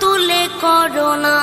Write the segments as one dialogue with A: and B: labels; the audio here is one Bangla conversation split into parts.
A: তুলে করোনা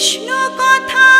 A: কৃষ্ণ
B: কথা।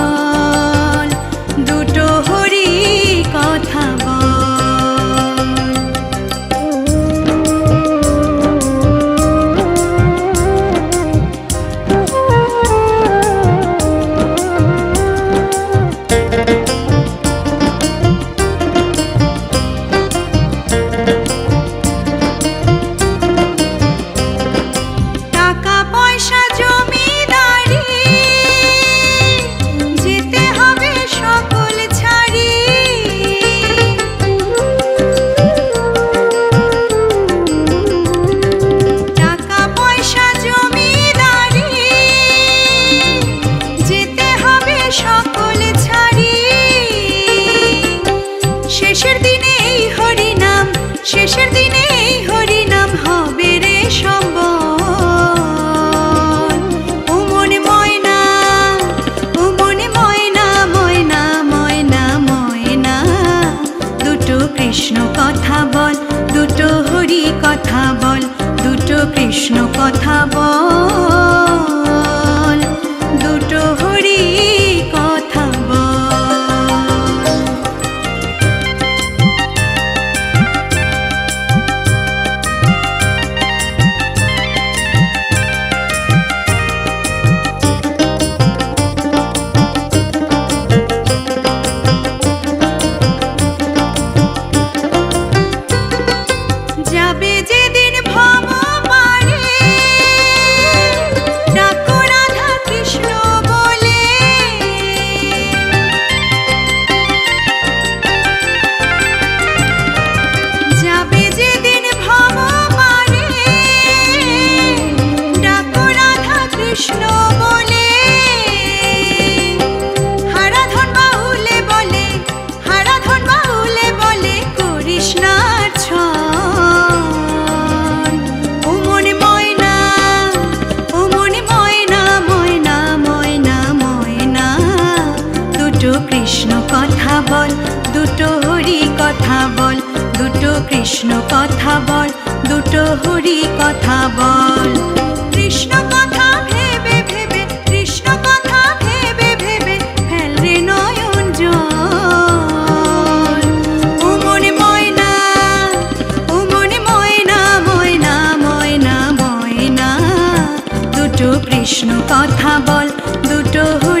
B: যেতে হবে সকল ছাড়ি। শেষের দিনে এই হরিনাম, শেষের দিনে এই হরিনাম হবে রে সম্বল। ময়না ময়না ময়না ময়না ময়না। দুটো কৃষ্ণ কথা বল, দুটো হরি কথা বল, দুটো কৃষ্ণ কথা বল। যেদিন ভব কৃষ্ণ কথা বল, দুটো হরি কথা বল। কৃষ্ণ কথা ভেবে ভেবে, কৃষ্ণ কথা ভেবে ভেবে ফেল নয়ন জল। ও মনে ময়না, ও মনে ময়না ময়না ময়না ময়না। দুটো কৃষ্ণ কথা বল, দুটো হরি